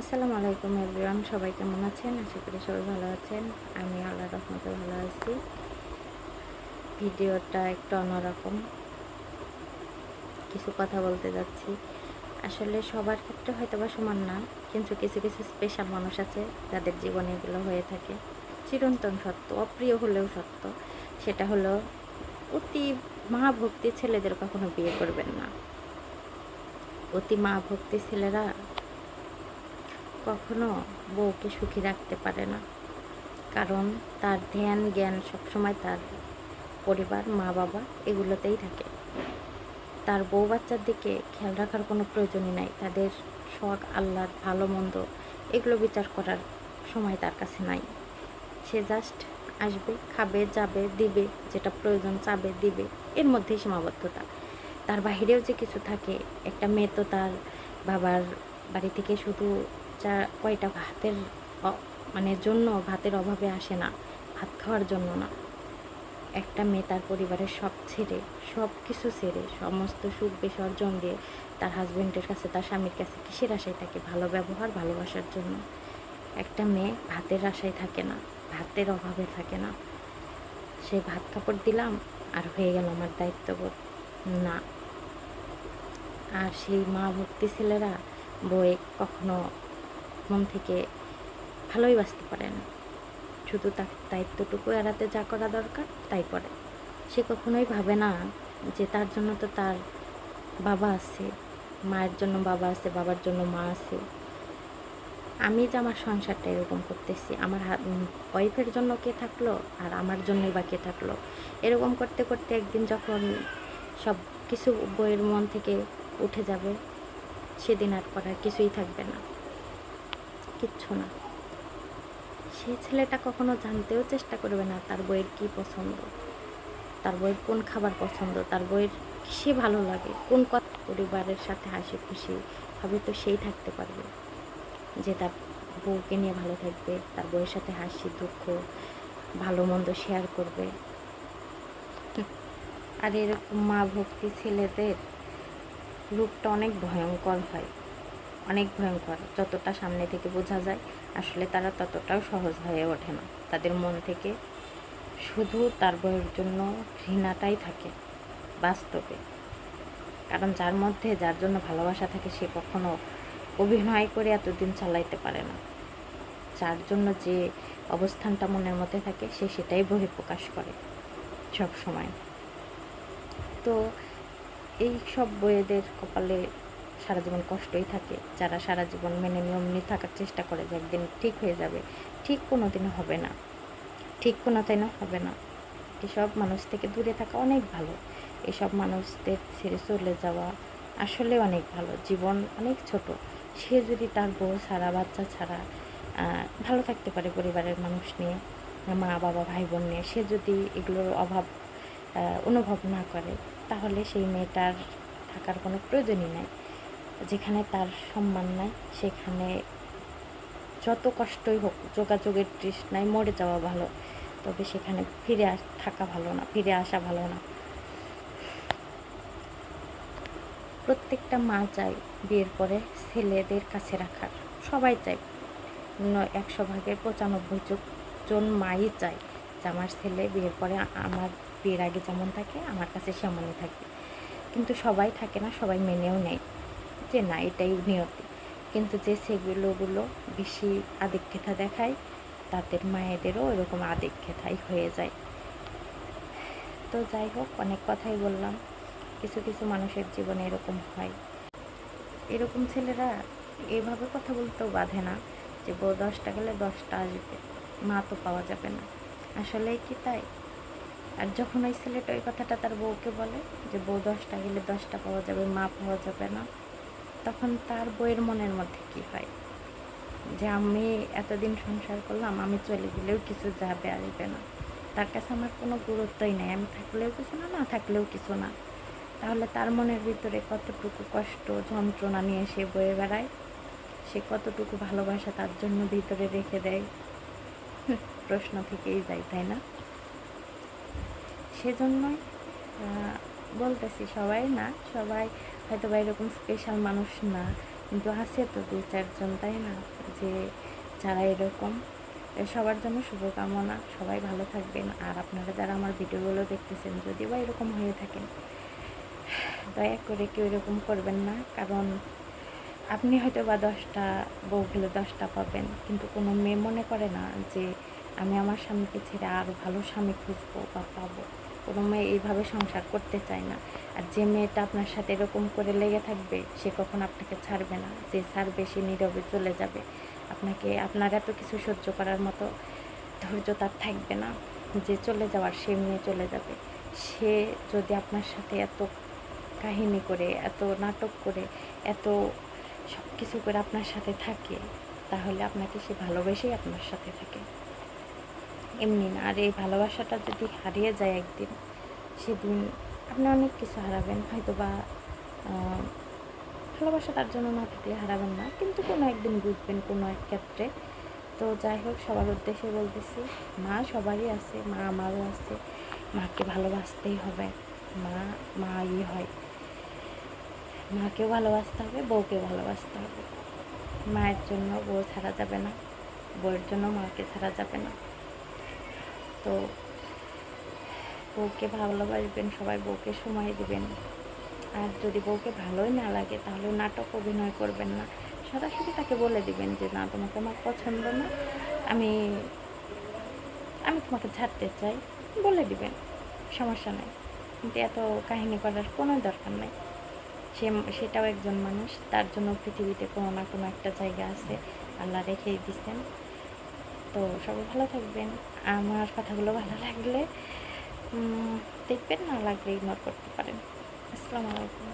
আসসালামু আলাইকুম এভরিওয়ান, সবাই কেমন আছেন? আশা করি সবাই ভালো আছেন। আমি আল্লাহ রহমতে ভালো আছি। ভিডিওটা একটু অন্যরকম। কিছু কথা বলতে যাচ্ছি। আসলে সবার ক্ষেত্রে হয়তো বা সমান না, কিন্তু কিছু কিছু স্পেশাল মানুষ আছে যাদের জীবনে এগুলো হয়ে থাকে। চিরন্তন সত্য, অপ্রিয় হলেও সত্য। সেটা হলো অতি মা ভক্তি ছেলেদের কখনো বিয়ে করবেন না। অতি মা ভক্তি ছেলেরা কখনো বউকে সুখী রাখতে পারে না। কারণ তার ধ্যান, জ্ঞান সবসময় তার পরিবার, মা বাবা এগুলোতেই থাকে। তার বউ বাচ্চার দিকে খেয়াল রাখার কোনো প্রয়োজনই নাই। তাদের শখ, আহ্লাদ, ভালো মন্দ এগুলো বিচার করার সময় তার কাছে নাই। সে জাস্ট আসবে, খাবে, যাবে, দিবে, যেটা প্রয়োজন চাবে, দিবে। এর মধ্যেই সীমাবদ্ধতা। তার বাহিরেও যে কিছু থাকে, একটা মেয়ে তো তার বাবার বাড়ি থেকে শুধু যা কয়টা ভাতের মানে জন্য ভাতের অভাবে আসে না, ভাত খাওয়ার জন্য না। একটা মেয়ে তার পরিবারের সব ছেড়ে, সব কিছু ছেড়ে, সমস্ত সুখ বিসর্জন দিয়ে তার হাজবেন্ডের কাছে, তার স্বামীর কাছে কিসের আশায় থাকে? ভালো ব্যবহার, ভালোবাসার জন্য। একটা মেয়ে ভাতের আশায় থাকে না, ভাতের অভাবে থাকে না। সে ভাত কাপড় দিলাম আর হয়ে গেল আমার দায়িত্ববোধ। না। আর সেই মা ভক্তি ছেলেরা বই কখনো মন থেকে ভালোই বাঁচতে পারে না। শুধু তার দায়িত্বটুকু এড়াতে যা করা দরকার, তাই করে। সে কখনোই ভাবে না যে তার জন্য তো তার বাবা আছে, মায়ের জন্য বাবা আছে, বাবার জন্য মা আছে। আমি যে আমার সংসারটা এরকম করতেছি, আমার ওয়াইফের জন্য কে থাকল আর আমার জন্যই বা কে থাকল, এরকম করতে করতে একদিন যখন সব কিছু বইয়ের মন থেকে উঠে যাবে, সেদিন আর করার কিছুই থাকবে না। কিচ্ছু না। সে ছেলেটা কখনো জানতেও চেষ্টা করবে না তার বইয়ের কি পছন্দ, তার বইয়ের কোন খাবার পছন্দ, তার বইয়ের কিসে ভালো লাগে, কোন কথা পরিবারের সাথে হাসি খুশি হবে তো সেই থাকতে পারবে। যে তার বউকে নিয়ে ভালো থাকবে, তার বউয়ের সাথে হাসি, দুঃখ, ভালো মন্দ শেয়ার করবে। আর এরকম মা ভক্তি ছেলেদের রূপটা অনেক ভয়ঙ্কর হয়। অনেক ভয়ঙ্কর, যতটা সামনে থেকে বোঝা যায় আসলে তারা ততটাও সহজ হয়ে ওঠে না। তাদের মন থেকে শুধু তার বইয়ের জন্য ঘৃণাটাই থাকে বাস্তবে। কারণ যার মধ্যে যার জন্য ভালোবাসা থাকে সে কখনো অভিনয় করে এতদিন চালাইতে পারে না। যার জন্য যে অবস্থানটা মনের মধ্যে থাকে সে সেটাই বহি প্রকাশ করে সব সময় তো এই সব বইয়েদের কপালে সারা জীবন কষ্টই থাকে। যারা সারা জীবন মেনে নিয়ম নিয়ে থাকার চেষ্টা করে যে একদিন ঠিক হয়ে যাবে, ঠিক কোনো দিন হবে না। ঠিক কোনো দিনও হবে না। এসব মানুষ থেকে দূরে থাকা অনেক ভালো। এসব মানুষদের ছেড়ে চলে যাওয়া আসলে অনেক ভালো। জীবন অনেক ছোট। সে যদি তার বউ ছাড়া, বাচ্চা ছাড়া ভালো থাকতে পারে পরিবারের মানুষ নিয়ে, মা, বাবা ভাই বোন নিয়ে, সে যদি এগুলোর অভাব অনুভব না করে, তাহলে সেই মেয়েটার থাকার কোনো প্রয়োজনই নাই। যেখানে তার সম্মান নাই, সেখানে যত কষ্টই হোক, যোগাযোগের তৃষ্ণায় মরে যাওয়া ভালো। তবে সেখানে ফিরে থাকা ভালো না, ফিরে আসা ভালো না। প্রত্যেকটা মা চায় বিয়ের পরে ছেলেদের কাছে রাখার। সবাই চায়। একশো ভাগের পঁচানব্বই জন- মাই চায় যে আমার ছেলে বিয়ের পরে আমার বিয়ের আগে যেমন থাকে, আমার কাছে সেমনই থাকে। কিন্তু সবাই থাকে না, সবাই মেনেও নেয়। যে না, এটাই নিয়তি। কিন্তু যে সেগুলোগুলো বেশি আদিক্ষেতা দেখায়, তাদের মায়েদেরও এরকম আদিক্ষেতাই হয়ে যায়। তো যাই হোক, অনেক কথাই বললাম। কিছু কিছু মানুষের জীবনে এরকম হয়। এরকম ছেলেরা এভাবে কথা বলতেও বাধে না যে বউ দশটা গেলে দশটা আসবে, মা তো পাওয়া যাবে না। আসলেই কি তাই? আর যখন ওই ছেলেটা ওই কথাটা তার বউকে বলে যে বউ দশটা গেলে দশটা পাওয়া যাবে, মা পাওয়া যাবে না তখন তার বইয়ের মনের মধ্যে কি হয়? যে আমি এতদিন সংসার করলাম, আমি চলে গেলেও কিছু যাবে আসবে না। তার কাছে আমার কোনো গুরুত্বই নেই। আমি থাকলেও কিছু না না থাকলেও কিছু না। তাহলে তার মনের ভিতরে কতটুকু কষ্ট, যন্ত্রণা নিয়ে সে বয়ে বেড়ায়? সে কতটুকু ভালোবাসা তার জন্য ভিতরে রেখে দেয়? প্রশ্ন থেকেই যায়, তাই না? সেজন্যই বলতেছি সবাই না, সবাই হয়তো বা এরকম স্পেশাল মানুষ না, কিন্তু আছে তো দু চারজন, তাই না? যে যারা এরকম সবার জন্য শুভকামনা, সবাই ভালো থাকবেন। আর আপনারা যারা আমার ভিডিওগুলো দেখতেছেন যদি বা এরকম হয়ে থাকেন দয়া করে কেউ এরকম করবেন না। কারণ আপনি হয়তো বা দশটা, বউ গেলে দশটা পাবেন, কিন্তু কোনো মেয়ে মনে করে না যে আমি আমার স্বামীকে ছেড়ে আরও ভালো স্বামী খুঁজবো বা পাবো। কোনো মেয়ে এইভাবে সংসার করতে চায় না। আর যে মেয়েটা আপনার সাথে এরকম করে লেগে থাকবে, সে কখন আপনাকে ছাড়বে না। যে ছাড়বে, সে নীরবে চলে যাবে। আপনাকে, আপনার এত কিছু সহ্য করার মতো ধৈর্য তার থাকবে না। যে চলে যাওয়ার, সে মেয়ে চলে যাবে। সে যদি আপনার সাথে এত কাহিনী করে, এত নাটক করে, এত সব কিছু করে আপনার সাথে থাকে, তাহলে আপনাকে সে ভালোবেসেই আপনার সাথে থাকে। এমনি না। আর এই ভালোবাসাটা যদি হারিয়ে যায় একদিন, সেদিন আপনি অনেক কিছু হারাবেন। হয়তো বা ভালোবাসা তার জন্য না থাকলে হারাবেন না। কিন্তু কোনো একদিন বুঝবেন কোনো এক ক্ষেত্রে। তো যাই হোক, সবার উদ্দেশ্যে বলতেছি, মা সবারই আছে, মা আমারও আছে। মাকে ভালোবাসতেই হবে। মা মা ইয়ে হয়। মাকেও ভালোবাসতে হবে, বউকেও ভালোবাসতে হবে। মায়ের জন্য বউ ছাড়া যাবে না। বউয়ের জন্য মাকে ছাড়া যাবে না। তো বউকে ভালোবাসবেন, সবাই বউকে সময় দিবেন। আর যদি বউকে ভালোই না লাগে, তাহলে নাটক অভিনয় করবেন না। সরাসরি তাকে বলে দিবেন যে, না, তোমাকে আমার পছন্দ না। আমি আমি তোমাকে ছাড়তে চাই। বলে দিবেন, সমস্যা নেই। কিন্তু এত কাহিনী করার কোনো দরকার নেই। সে, সেটাও একজন মানুষ, তার জন্য পৃথিবীতে কোনো না কোনো একটা জায়গা আছে। আল্লাহ রেখেই দিচ্ছেন তো সবাই ভালো থাকবেন। আমার কথাগুলো ভালো লাগলে দেখবেন না লাগলে ইগনোর করতে পারেন। আসসালামু আলাইকুম।